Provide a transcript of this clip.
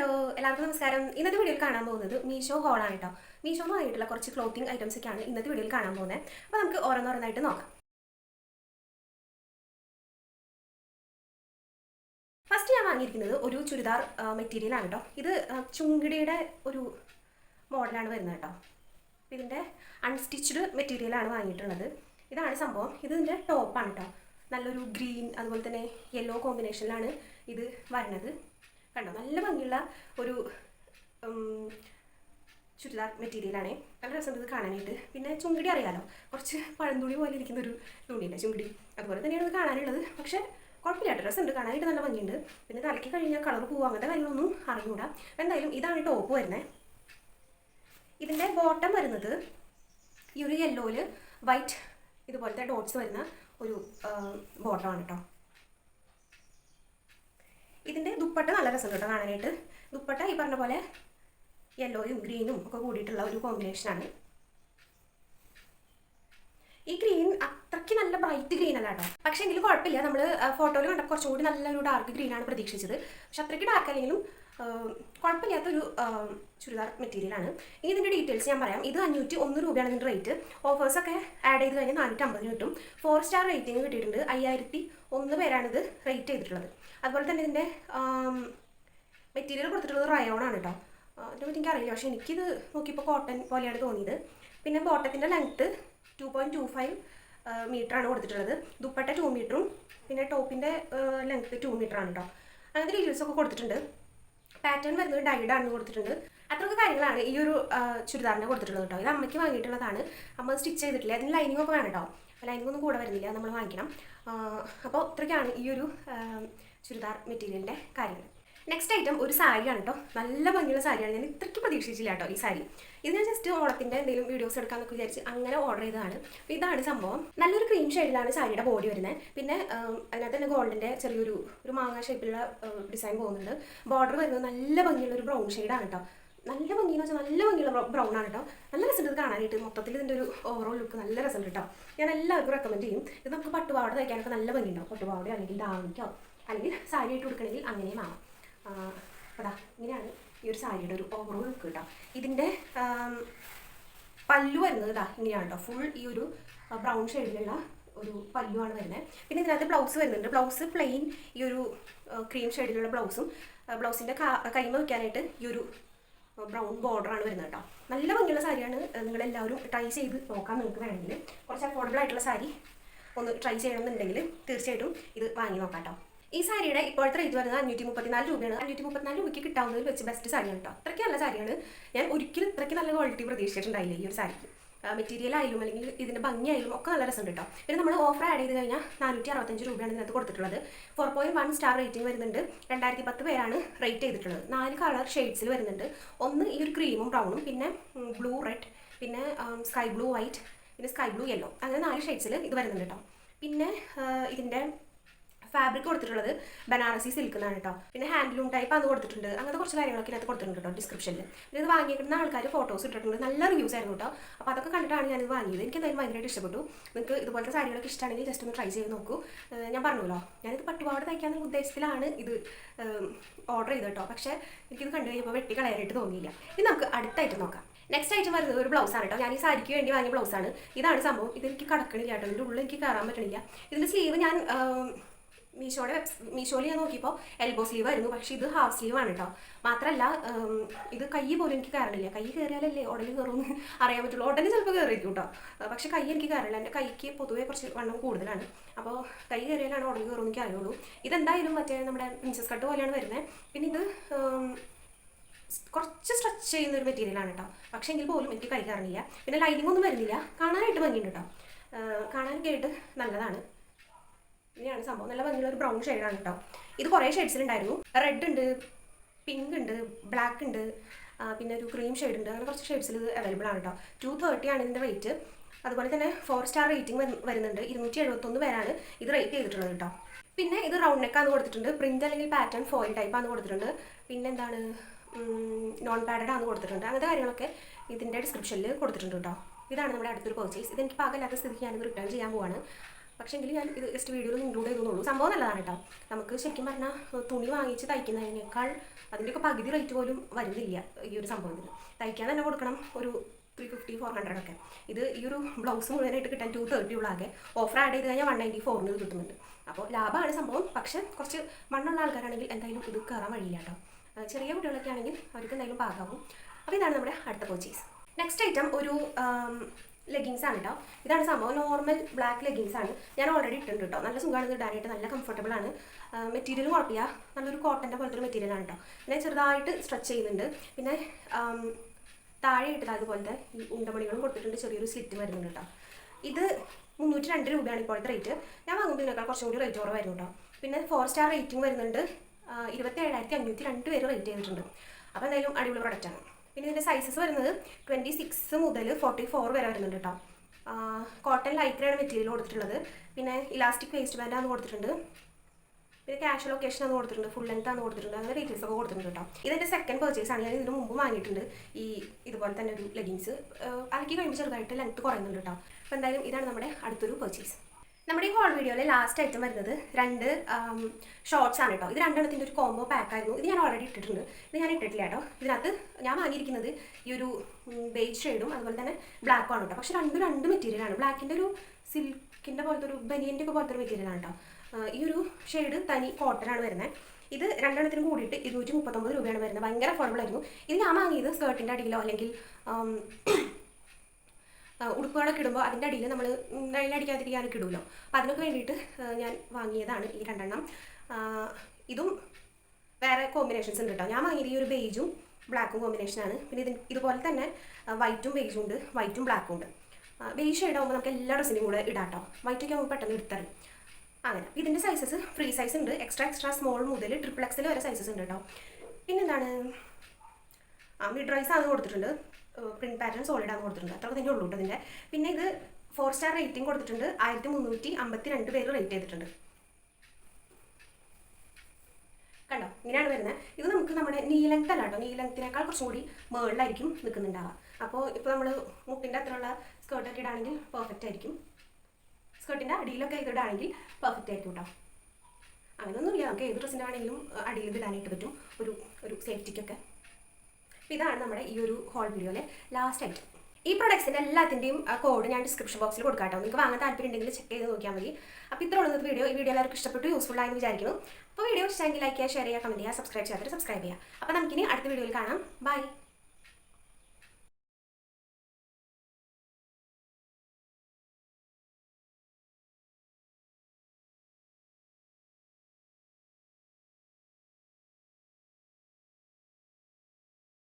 Hello എല്ലാവർക്കും നമസ്കാരം. ഇന്നത്തെ വീഡിയോയിൽ കാണാൻ പോകുന്നത് മീഷോ ഹോളാണ് കേട്ടോ. മീഷോ എന്ന് പറഞ്ഞിട്ടുള്ള കുറച്ച് ക്ലോത്തിങ് ഐറ്റംസ് ഒക്കെയാണ് ഇന്നത്തെ വീഡിയോയിൽ കാണാൻ പോകുന്നത്. അപ്പോൾ നമുക്ക് ഓരോന്നോരോന്നായിട്ട് നോക്കാം. ഫസ്റ്റ് ഞാൻ വാങ്ങിയിരിക്കുന്നത് ഒരു ചുരിദാർ മെറ്റീരിയൽ ആണ് കേട്ടോ. ഇത് ചുങ്കിടിയുടെ ഒരു മോഡലാണ് വരുന്നത് കേട്ടോ. ഇതിന്റെ അൺസ്റ്റിച്ച്ഡ് മെറ്റീരിയലാണ് വാങ്ങിയിട്ടുള്ളത്. ഇതാണ് സംഭവം. ഇതിന്റെ ടോപ്പാണ് കേട്ടോ. നല്ലൊരു ഗ്രീൻ അതുപോലെ തന്നെ യെല്ലോ കോമ്പിനേഷനിലാണ് ഇത് വരുന്നത്. കണ്ടോ? നല്ല ഭംഗിയുള്ള ഒരു ചുരിദാർ മെറ്റീരിയലാണേ നല്ല രസം ഇത് കാണാനായിട്ട്. പിന്നെ ചുങ്കിടി അറിയാലോ? കുറച്ച് പഴന്തുണി പോലെ ഇരിക്കുന്ന ഒരു തുണിയല്ലേ ചുങ്കിടി അതുപോലെ തന്നെയാണ് ഇത് കാണാനുള്ളത്. പക്ഷേ കുഴപ്പമില്ല കേട്ടോ ഉണ്ട് കാണാനായിട്ട് നല്ല ഭംഗിയുണ്ട്. പിന്നെ തലയ്ക്ക് കഴിഞ്ഞാൽ കളർ പോകും അങ്ങനത്തെ കാര്യങ്ങളൊന്നും അറിഞ്ഞൂടാ എന്തായാലും ഇതാണ് ടോപ്പ് വരുന്നത് ഇതിന്റെ ബോട്ടം വരുന്നത് ഈ ഒരു യെല്ലോയിൽ വൈറ്റ് ഇതുപോലത്തെ ഡോട്ട്സ് വരുന്ന ഒരു ബോട്ടമാണ് കേട്ടോ ഇതിന്റെ ദുപ്പട്ട നല്ല രസം കേട്ടോ കാണാനായിട്ട്. ദുപ്പട്ട ഈ പറഞ്ഞ പോലെ യെല്ലോയും ഗ്രീനും ഒക്കെ കൂടിയിട്ടുള്ള ഒരു കോമ്പിനേഷനാണ് ഈ ഗ്രീൻ അത്രയ്ക്ക് നല്ല ബ്രൈറ്റ് ഗ്രീൻ അല്ല കേട്ടോ. പക്ഷേ എങ്കിലും കുഴപ്പമില്ല. നമ്മൾ ഫോട്ടോയിൽ കണ്ടപ്പോൾ കുറച്ചുകൂടി നല്ലൊരു ഡാർക്ക് ഗ്രീനാണ് പ്രതീക്ഷിച്ചത്. പക്ഷെ അത്രയ്ക്ക് ഡാർക്ക് അല്ലെങ്കിലും കുഴപ്പമില്ലാത്തൊരു ചുരിദാർ മെറ്റീരിയലാണ് ഇനി ഇതിന്റെ ഡീറ്റെയിൽസ് ഞാൻ പറയാം. ഇത് അഞ്ഞൂറ്റി ഒന്ന് രൂപയാണ് ഇതിന്റെ റേറ്റ് ഓഫേഴ്സൊക്കെ ആഡ് ചെയ്ത് കഴിഞ്ഞാൽ നാനൂറ്റി അമ്പതിന് കിട്ടും. ഫോർ സ്റ്റാർ റേറ്റിംഗ് കിട്ടിയിട്ടുണ്ട്. അയ്യായിരത്തി ഒന്ന് ഇത് റേറ്റ് ചെയ്തിട്ടുള്ളത്. അതുപോലെ തന്നെ ഇതിന്റെ മെറ്റീരിയൽ കൊടുത്തിട്ടുള്ളത് റയോൺ ആണ് കേട്ടോ അതിനെ പറ്റി എനിക്കറിയില്ല പക്ഷേ എനിക്കിത് നോക്കിയപ്പോൾ കോട്ടൺ പോലെയാണ് തോന്നിയത്. പിന്നെ ബോട്ടത്തിന്റെ length two point two five മീറ്ററാണ് കൊടുത്തിട്ടുള്ളത്. ദുപ്പട്ട ടു മീറ്ററും പിന്നെ ടോപ്പിന്റെ ലെങ്ത്ത് ടു മീറ്ററാണ് കേട്ടോ അങ്ങനത്തെ ഡീറ്റെയിൽസ് ഒക്കെ കൊടുത്തിട്ടുണ്ട്. പാറ്റേൺ വരുന്നത് ഡൈഡ് ആണ് കൊടുത്തിട്ടുണ്ട്. അത്രയൊക്കെ കാര്യങ്ങളാണ് ഈ ഒരു ചുരിദാറിനെ കൊടുത്തിട്ടുള്ളത് കേട്ടോ. ഇത് അമ്മയ്ക്ക് വാങ്ങിയിട്ടുള്ളതാണ്. അമ്മ സ്റ്റിച്ച് ചെയ്തിട്ടില്ല. അതിന് ലൈനിങ് ഒക്കെ വേണം കേട്ടോ. ലൈനിങ് ഒന്നും കൂടെ വരുന്നില്ല. നമ്മൾ വാങ്ങിക്കണം. അപ്പോൾ ഇത്രയ്ക്കാണ് ഈ ഒരു ചുരിദാർ മെറ്റീരിയലിന്റെ കാര്യങ്ങൾ. നെക്സ്റ്റ് ഐറ്റം ഒരു സാരിയാണ് കേട്ടോ നല്ല ഭംഗിയുള്ള സാരിയാണ് ഞാൻ ഇത്രയ്ക്ക് പ്രതീക്ഷിച്ചില്ല കേട്ടോ ഈ സാരി ഇത് ഞാൻ ജസ്റ്റ് ഓണത്തിന്റെ എന്തെങ്കിലും വീഡിയോസ് എടുക്കാമെന്നൊക്കെ വിചാരിച്ച് അങ്ങനെ ഓർഡർ ചെയ്തതാണ്. അപ്പോൾ ഇതാണ് സംഭവം. നല്ലൊരു ക്രീം ഷെയ്ഡിലാണ് സാരിയുടെ ബോഡി വരുന്നത് പിന്നെ അതിനകത്ത് തന്നെ ഗോൾഡിന്റെ ചെറിയൊരു ഒരു മാങ്ങ ഷേപ്പിലുള്ള ഡിസൈൻ പോകുന്നുണ്ട്. ബോർഡർ വരുന്നത് നല്ല ഭംഗിയുള്ള ഒരു ബ്രൗൺ ഷെയ്ഡാണ് കേട്ടോ നല്ല ഭംഗിയെന്ന് വെച്ചാൽ നല്ല ഭംഗിയുള്ള ബ്രൗൺ ആണ് കേട്ടോ നല്ല രസമുണ്ട് കാണാനായിട്ട് മൊത്തത്തിൽ ഇതിന്റെ ഒരു ഓവറോൾ ലുക്ക് നല്ല രസമുണ്ട് കേട്ടോ ഞാൻ എല്ലാവർക്കും റെക്കമെൻഡ് ചെയ്യും. ഇത് നമുക്ക് പട്ടുപാവട തയ്ക്കാനൊക്കെ നല്ല ഭംഗിയുണ്ടാവും. പട്ടുപാവട അല്ലെങ്കിൽ ദാവണിക്കോ അല്ലെങ്കിൽ സാരി ആയിട്ട് കൊടുക്കണമെങ്കിൽ അങ്ങനെയും ആവാം. അതാ ഇങ്ങനെയാണ് ഈ ഒരു സാരിയുടെ ഒരു ഓവറോൾ ലുക്ക് കേട്ടോ ഇതിന്റെ പല്ലു വരുന്നത് ഇതാ ഇങ്ങനെയാണ് കേട്ടോ ഫുൾ ഈ ഒരു ബ്രൗൺ ഷെയ്ഡിലുള്ള ഒരു പല്ലുവാണ് വരുന്നത്. പിന്നെ ഇതിനകത്ത് ബ്ലൗസ് വരുന്നുണ്ട്. ബ്ലൗസ് പ്ലെയിൻ ഈ ഒരു ക്രീം ഷെയ്ഡിലുള്ള ബ്ലൗസും ബ്ലൗസിന്റെ കൈമ വയ്ക്കാനായിട്ട് ഈ ഒരു ബ്രൗൺ ബോർഡറാണ് വരുന്നത് കേട്ടോ നല്ല ഭംഗിയുള്ള സാരിയാണ്. നിങ്ങളെല്ലാവരും ട്രൈ ചെയ്ത് നോക്കാൻ നിങ്ങൾക്ക് വേണമെങ്കിൽ കുറച്ച് അഫോർഡബിൾ ആയിട്ടുള്ള സാരി ഒന്ന് ട്രൈ ചെയ്യണമെന്നുണ്ടെങ്കിൽ തീർച്ചയായിട്ടും ഇത് വാങ്ങി നോക്കാം കേട്ടോ ഈ സാരിയുടെ ഇപ്പോഴത്തെ റേറ്റ് വരുന്നത് അഞ്ഞൂറ്റി മുപ്പത്തിനാല് രൂപയാണ്. അഞ്ഞൂറ്റി മുപ്പത്തിനാല് രൂപയ്ക്ക് കിട്ടാവുന്നതിൽ വെച്ച് ബെസ്റ്റ് സാരിയാണ് കേട്ടോ അത്രയ്ക്ക് നല്ല സാരിയാണ്. ഞാൻ ഒരിക്കലും ഇത്രയ്ക്ക് നല്ല ക്വാളിറ്റി പ്രതീക്ഷിച്ചിട്ടുണ്ടായില്ല ഈ ഒരു സാരിക്ക്. മെറ്റീരിയൽ ആയാലും അല്ലെങ്കിൽ ഇതിന്റെ ഭംഗിയായാലും ഒക്കെ നല്ല രസമുണ്ട് കേട്ടോ പിന്നെ നമ്മൾ ഓഫർ ആഡ് ചെയ്ത് കഴിഞ്ഞാൽ നാനൂറ്റി അറുപത്തഞ്ച് രൂപയാണ് ഇതിനകത്ത് കൊടുത്തിട്ടുള്ളത്. Four point one star rating വരുന്നുണ്ട്. രണ്ടായിരത്തി പത്ത് പേരാണ് റേറ്റ് ചെയ്തിട്ടുള്ളത്. നാല് കളർ ഷെയ്ഡ്സിൽ വരുന്നുണ്ട്. ഒന്ന് ഈ ഒരു ക്രീമും ബ്രൗണും പിന്നെ ബ്ലൂ റെഡ് പിന്നെ സ്കൈ ബ്ലൂ വൈറ്റ് പിന്നെ സ്കൈ ബ്ലൂ യെല്ലോ അങ്ങനെ നാല് ഷെയ്ഡ്സിൽ ഇത് വരുന്നുണ്ട് കേട്ടോ പിന്നെ ഇതിന്റെ ഫാബ്രിക് കൊടുത്തിട്ടുള്ളത് ബനാറസി സിൽക്ക് എന്നാണ് കേട്ടോ പിന്നെ ഹാൻഡ്ലൂം ടൈപ്പ് അത് കൊടുത്തിട്ടുണ്ട്. അങ്ങനത്തെ കുറച്ച് കാര്യങ്ങളൊക്കെ ഇതിനകത്ത് കൊടുത്തിട്ടുണ്ട് കേട്ടോ ഡിസ്ക്രിപ്ഷനിൽ പിന്നെ ഇത് വാങ്ങിയിരിക്കുന്ന ആൾക്കാർ ഫോട്ടോസ് ഇട്ടിട്ടുണ്ട്. നല്ല റിവ്യൂസ് ആയിരുന്നു കേട്ടോ അപ്പോൾ അതൊക്കെ കണ്ടിട്ടാണ് ഞാനിത് വാങ്ങിയത്. എനിക്ക് എന്തായാലും ഭയങ്കരമായിട്ട് ഇഷ്ടപ്പെട്ടു. നിങ്ങൾക്ക് ഇതുപോലത്തെ സാരികളൊക്കെ ഇഷ്ടമാണെങ്കിൽ ജസ്റ്റ് ഒന്ന് ട്രൈ ചെയ്ത് നോക്കൂ. ഞാൻ പറഞ്ഞല്ലോ ഞാനിത് പട്ടുപാവാട തയ്ക്കാനുള്ള ഉദ്ദേശത്തിലാണ് ഇത് ഓർഡർ ചെയ്തത് കേട്ടോ പക്ഷേ എനിക്കിത് കണ്ടു കഴിഞ്ഞപ്പോൾ വെട്ടി കളയാനായിട്ട് തോന്നിയില്ല. ഇനി നമുക്ക് അടുത്തായിട്ട് നോക്കാം. നെക്സ്റ്റ് ഐറ്റം വരുന്നത് ഒരു ബ്ലൗസ് ആണ് കേട്ടോ ഞാൻ ഈ സാരിക്ക് വേണ്ടി വാങ്ങിയ ബ്ലൗസാണ് ഇതാണ് സംഭവം. ഇത് എനിക്ക് കടക്കണില്ല കേട്ടോ ഇതിന്റെ ഉള്ളിൽ എനിക്ക് കയറാൻ പറ്റണില്ല. ഇതിന്റെ സ്ലീവ് ഞാൻ മീഷോയുടെ വെബ് മീഷോയിൽ ഞാൻ നോക്കിയപ്പോൾ എൽബോ സ്ലീവ് ആയിരുന്നു. പക്ഷേ ഇത് ഹാഫ് സ്ലീവ് ആണ് കേട്ടോ മാത്രമല്ല ഇത് കൈ പോലും എനിക്ക് കയറണില്ല. കൈ കയറിയാലല്ലേ ഉടലിൽ കയറുമെന്ന് അറിയാൻ പറ്റുള്ളൂ. ഉടനെ ചിലപ്പോൾ കയറിയിരിക്കും കേട്ടോ പക്ഷേ കൈ എനിക്ക് കയറില്ല എന്റെ കൈക്ക് പൊതുവേ കുറച്ച് വണ്ണം കൂടുതലാണ്. അപ്പോൾ കൈ കയറിയാലാണ് ഉടലിൽ കയറുമെന്ന് എനിക്ക് അറിയുള്ളൂ. ഇതെന്തായാലും മറ്റേ നമ്മുടെ പ്രിൻസസ് കട്ട് പോലെയാണ് വരുന്നത്. പിന്നെ ഇത് കുറച്ച് സ്ട്രെച്ച് ചെയ്യുന്ന ഒരു മെറ്റീരിയലാണ് കേട്ടോ പക്ഷേ എങ്കിൽ പോലും എനിക്ക് കൈ കയറണില്ല. പിന്നെ ലൈനിങ് ഒന്നും വരുന്നില്ല. കാണാനായിട്ട് ഭംഗിയുണ്ട് കേട്ടോ കാണാൻ ആയിട്ട് നല്ലതാണ്. ഇങ്ങനെയാണ് സംഭവം. നല്ല ഭംഗിയുള്ള ഒരു ബ്രൗൺ ഷെയ്ഡാണ് കേട്ടോ ഇത് കുറേ ഷെയ്ഡ്സിലുണ്ടായിരുന്നു റെഡ് ഉണ്ട് പിങ്ക് ഉണ്ട് ബ്ലാക്ക് ഉണ്ട് പിന്നെ ഒരു ക്രീം ഷെയ്ഡ് ഉണ്ട് അങ്ങനെ കുറച്ച് ഷെയ്ഡ്സിൽ ഇത് അവൈലബിൾ ആണ് കേട്ടോ ടു തേർട്ടി ആണ് ഇതിന്റെ റേറ്റ് അതുപോലെ തന്നെ ഫോർ സ്റ്റാർ റേറ്റിംഗ് വരുന്നുണ്ട്. ഇരുന്നൂറ്റി എഴുപത്തൊന്ന് പേരാണ് ഇത് റേറ്റ് ചെയ്തിട്ടുള്ളത് കേട്ടോ പിന്നെ ഇത് റൗണ്ട് നെക്കാന്ന് കൊടുത്തിട്ടുണ്ട്. പ്രിന്റ് അല്ലെങ്കിൽ പാറ്റേൺ ഫോയിൽ ടൈപ്പ് ആണ് കൊടുത്തിട്ടുണ്ട്. പിന്നെ എന്താണ് നോൺ പാഡഡ് ആണ് കൊടുത്തിട്ടുണ്ട്. അങ്ങനത്തെ കാര്യങ്ങളൊക്കെ ഇതിന്റെ ഡിസ്ക്രിപ്ഷനിൽ കൊടുത്തിട്ടുണ്ട് കേട്ടോ ഇതാണ് നമ്മുടെ അടുത്തൊരു പർച്ചേസ് ഇതെനിക്ക് പാകമില്ലാത്ത സ്ഥിതിക്ക് ഞാനിത് റിട്ടേൺ ചെയ്യാൻ പോവാണ്. പക്ഷേങ്കിൽ ഞാൻ ഇത് ജസ്റ്റ് വീഡിയോയിൽ ഇൻക്ലൂഡ് ചെയ്തോളൂ സംഭവം നല്ലതാണ് കേട്ടോ നമുക്ക് ശരിക്കും പറഞ്ഞാൽ തുണി വാങ്ങിച്ച് തയ്ക്കുന്നതിനേക്കാൾ അതിന്റെയൊക്കെ പകുതി റേറ്റ് പോലും വരുന്നില്ല ഈ ഒരു സംഭവത്തിന് തയ്ക്കാൻ തന്നെ കൊടുക്കണം ഒരു ത്രീ ഫിഫ്റ്റി ഫോർ ഹൺഡ്രഡ് ഒക്കെ. ഇത് ഈ ഒരു ബ്ലൗസ് മുഴുവനായിട്ട് കിട്ടാൻ ടു തേർട്ടി ഉള്ള ആകെ. ഓഫർ ആഡ് ചെയ്ത് കഴിഞ്ഞാൽ വൺ നയന്റി ഫോറിന് കിട്ടുന്നുണ്ട്. അപ്പോൾ ലാഭമാണ് സംഭവം. പക്ഷേ കുറച്ച് മണ്ണുള്ള ആൾക്കാരാണെങ്കിൽ എന്തായാലും ഇത് കയറാൻ വഴിയില്ല കേട്ടോ ചെറിയ കുട്ടികളൊക്കെ ആണെങ്കിൽ അവർക്ക് എന്തായാലും പാകാവും അപ്പോൾ ഇതാണ് നമ്മുടെ അടുത്ത പർച്ചേസ് നെക്സ്റ്റ് ഐറ്റം ഒരു ലെഗിങ്സ് ആണ് കേട്ടോ ഇതാണ് സംഭവം. നോർമൽ ബ്ലാക്ക് ലെഗിങ്സ് ആണ്. ഞാൻ ഓൾറെഡി ഇട്ടിട്ടുണ്ട് കേട്ടോ നല്ല സുഖമാണ് ഇടാനായിട്ട്. നല്ല കംഫർട്ടബിൾ ആണ്. മെറ്റീരിയൽ കുഴപ്പമില്ല. നല്ലൊരു കോട്ടന്റെ പോലത്തെ ഒരു മെറ്റീരിയൽ ആണ് കേട്ടോ പിന്നെ ചെറുതായിട്ട് സ്ട്രെച്ച് ചെയ്യുന്നുണ്ട്. പിന്നെ താഴെ ഇട്ടത് അതുപോലത്തെ ഈ ഉണ്ടമണികളും കൊടുത്തിട്ടുണ്ട്. ചെറിയൊരു സ്ലിറ്റ് വരുന്നുണ്ട് കേട്ടോ ഇത് മുന്നൂറ്റി രണ്ട് രൂപയാണ് ഇപ്പോഴത്തെ റേറ്റ് ഞാൻ വാങ്ങുമ്പോൾ ഇതിനേക്കാൾ കുറച്ചും കൂടി റേറ്റ് കുറവായിരുന്നു കേട്ടോ പിന്നെ ഫോർ സ്റ്റാർ റേറ്റിംഗ് വരുന്നുണ്ട്. ഇരുപത്തി ഏഴായിരത്തി അഞ്ഞൂറ്റി രണ്ട് പേര് റേറ്റ് ചെയ്തിട്ടുണ്ട്. അപ്പോൾ എന്തായാലും അടിപൊളി പ്രൊഡക്റ്റാണ് പിന്നെ ഇതിന്റെ സൈസസ് വരുന്നത് ട്വന്റി സിക്സ് മുതൽ ഫോർട്ടി ഫോർ വരെ വരുന്നുണ്ട് കേട്ടോ കോട്ടൺ ലൈക്രയാണ് മെറ്റീരിയൽ കൊടുത്തിട്ടുള്ളത്. പിന്നെ ഇലാസ്റ്റിക് വേസ്റ്റ് ബാൻഡാണ് കൊടുത്തിട്ടുണ്ട്. പിന്നെ ക്യാഷ് ലൊക്കേഷൻ ആണ് കൊടുത്തിട്ടുണ്ട്. ഫുൾ ലെങ്ത് ആണ് കൊടുത്തിട്ടുണ്ട്. അങ്ങനെ ഡീറ്റെയിൽസ് ഒക്കെ കൊടുത്തിട്ടുണ്ട് കേട്ടോ ഇതെന്റെ സെക്കൻഡ് പെർച്ചേസ് ആണ്. ഞാൻ ഇതിന് മുമ്പ് വാങ്ങിയിട്ടുണ്ട്. ഈ ഇതുപോലെ തന്നെ ഒരു ലെഗിങ്സ് അലക്കി കഴിയുമ്പോൾ ചെറുതായിട്ട് ലെങ്ത് കുറയുന്നുണ്ട് കേട്ടോ അപ്പോൾ എന്തായാലും ഇതാണ് നമ്മുടെ അടുത്തൊരു പർച്ചേസ് നമ്മുടെ ഈ ഹോൾ വീഡിയോയിലെ ലാസ്റ്റ് ഐറ്റം വരുന്നത് രണ്ട് ഷോർട്സ് ആണ് കേട്ടോ ഇത് രണ്ടെണ്ണത്തിന്റെ ഒരു കോംബോ പാക്ക് ആയിരുന്നു. ഇത് ഞാൻ ഓൾറെഡി ഇട്ടിട്ടുണ്ട്. ഇത് ഞാൻ ഇട്ടിട്ടില്ല കേട്ടോ ഇതിനകത്ത് ഞാൻ വാങ്ങിയിരിക്കുന്നത് ഈ ഒരു ബേജ് ഷെയ്ഡും അതുപോലെ തന്നെ ബ്ലാക്കും ആണ് കേട്ടോ പക്ഷെ രണ്ടും രണ്ട് മെറ്റീരിയലാണ് ബ്ലാക്കിന്റെ ഒരു സിൽക്കിന്റെ പോലത്തെ ഒരു ബനിയന്റെ ഒക്കെ പോലത്തെ ഒരു മെറ്റീരിയലാണ് കേട്ടോ ഈ ഒരു ഷെയ്ഡ് തനി കോട്ടനാണ് വരുന്നത് ഇത് രണ്ടെണ്ണത്തിനും കൂടിയിട്ട് ഇരുന്നൂറ്റി മുപ്പത്തൊമ്പത് രൂപയാണ് വരുന്നത്. ഭയങ്കര അഫോർഡബിൾ ആയിരുന്നു. ഇത് ഞാൻ വാങ്ങിയത് സ്കേർട്ടിന്റെ അടിയിലോ അല്ലെങ്കിൽ ഉടുപ്പുകളൊക്കെ ഇടുമ്പോൾ അതിന്റെ അടിയിൽ നമ്മൾ നെല്ലടിക്കാതിരിക്കാനൊക്കെ ഇടുമല്ലോ അപ്പോൾ അതിനൊക്കെ വേണ്ടിയിട്ട് ഞാൻ വാങ്ങിയതാണ് ഈ രണ്ടെണ്ണം. ഇതും വേറെ കോമ്പിനേഷൻസ് ഉണ്ട് കേട്ടോ ഞാൻ വാങ്ങിയത് ഈ ഒരു ബേജും ബ്ലാക്കും കോമ്പിനേഷനാണ് പിന്നെ ഇത് ഇതുപോലെ തന്നെ വൈറ്റും ബേജും ഉണ്ട് വൈറ്റും ബ്ലാക്കും ഉണ്ട്. ബേജ് ഇടാകുമ്പോൾ നമുക്ക് എല്ലാ ഡ്രസ്സിനും കൂടെ ഇടാം കേട്ടോ വൈറ്റൊക്കെ ആകുമ്പോൾ പെട്ടെന്ന് എടുത്തറിയും. അങ്ങനെ. ഇതിന്റെ സൈസസ് ഫ്രീ സൈസ് ഉണ്ട്. എക്സ്ട്രാ എക്സ്ട്രാ സ്മോൾ മുതൽ ട്രിപ്പിൾ എക്സിൽ വരെ സൈസസ് ഉണ്ട് കേട്ടോ പിന്നെന്താണ്? ആ മിഡ് റൈസ് ആണ് കൊടുത്തിട്ടുണ്ട്. പ്രിന്റ് പാറ്റേൺ സോളിഡ് ആണ് കൊടുത്തിട്ടുണ്ട്. അത്ര തന്നെ ഉള്ളൂ ഇതിന്റെ പിന്നെ ഇത് ഫോർ സ്റ്റാർ റേറ്റിംഗ് കൊടുത്തിട്ടുണ്ട്. ആയിരത്തി മുന്നൂറ്റി അമ്പത്തി രണ്ട് പേര് റേറ്റ് ചെയ്തിട്ടുണ്ട്. കണ്ടോ? ഇങ്ങനെയാണ് വരുന്നത്. ഇത് നമുക്ക് നമ്മുടെ നീലങ്ത് അല്ല കേട്ടോ. നീലങ്ത്തിനേക്കാൾ കുറച്ചും കൂടി മേളിലായിരിക്കും നിൽക്കുന്നുണ്ടാവുക. അപ്പോൾ ഇപ്പോൾ നമ്മൾ മുട്ടിന്റെ അത്രയുള്ള സ്കേർട്ടൊക്കെ ഇടാണെങ്കിൽ പെർഫെക്റ്റ് ആയിരിക്കും. സ്കേർട്ടിന്റെ അടിയിലൊക്കെ ഇത് ഇടാണെങ്കിൽ പെർഫെക്റ്റ് ആയിരിക്കും കേട്ടോ. അങ്ങനെയൊന്നുമില്ല. നമുക്ക് ഏത് ഡ്രസ്സിന്റെ ആണെങ്കിലും അടിയിൽ ഇടാനായിട്ട് പറ്റും. ഒരു ഒരു സേഫ്റ്റിക്കൊക്കെ അപ്പോൾ ഇതാണ് നമ്മുടെ ഈ ഒരു ഹോൾ വീഡിയോയിലെ ലാസ്റ്റ് ഐറ്റം ഈ പ്രൊഡക്ട്സിന്റെ എല്ലാത്തിന്റെയും കോഡ് ഞാൻ ഡിസ്ക്രിപ്ഷൻ ബോക്സിൽ കൊടുക്കാട്ടോ നിങ്ങൾക്ക് വാങ്ങാൻ താല്പര്യം ഉണ്ടെങ്കിൽ ചെക്ക് ചെയ്ത് നോക്കിയാൽ മതി. അപ്പോൾ ഇത്ര ഉള്ളത് വീഡിയോ ഈ വീഡിയോ എല്ലാവർക്കും ഇഷ്ടപ്പെട്ടു യൂസ്ഫുൾ ആയെന്ന് വിചാരിക്കുന്നു. അപ്പോൾ വീഡിയോ ഇഷ്ടമെങ്കിൽ ലൈക്ക് ചെയ്യുക ഷെയർ ചെയ്യുക കമന്റ് ചെയ്യുക സബ്സ്ക്രൈബ് ചെയ്യാത്തവർ സബ്സ്ക്രൈബ് ചെയ്യുക. അപ്പോൾ നമുക്കിനി അടുത്ത വീഡിയോയിൽ കാണാം. ബൈ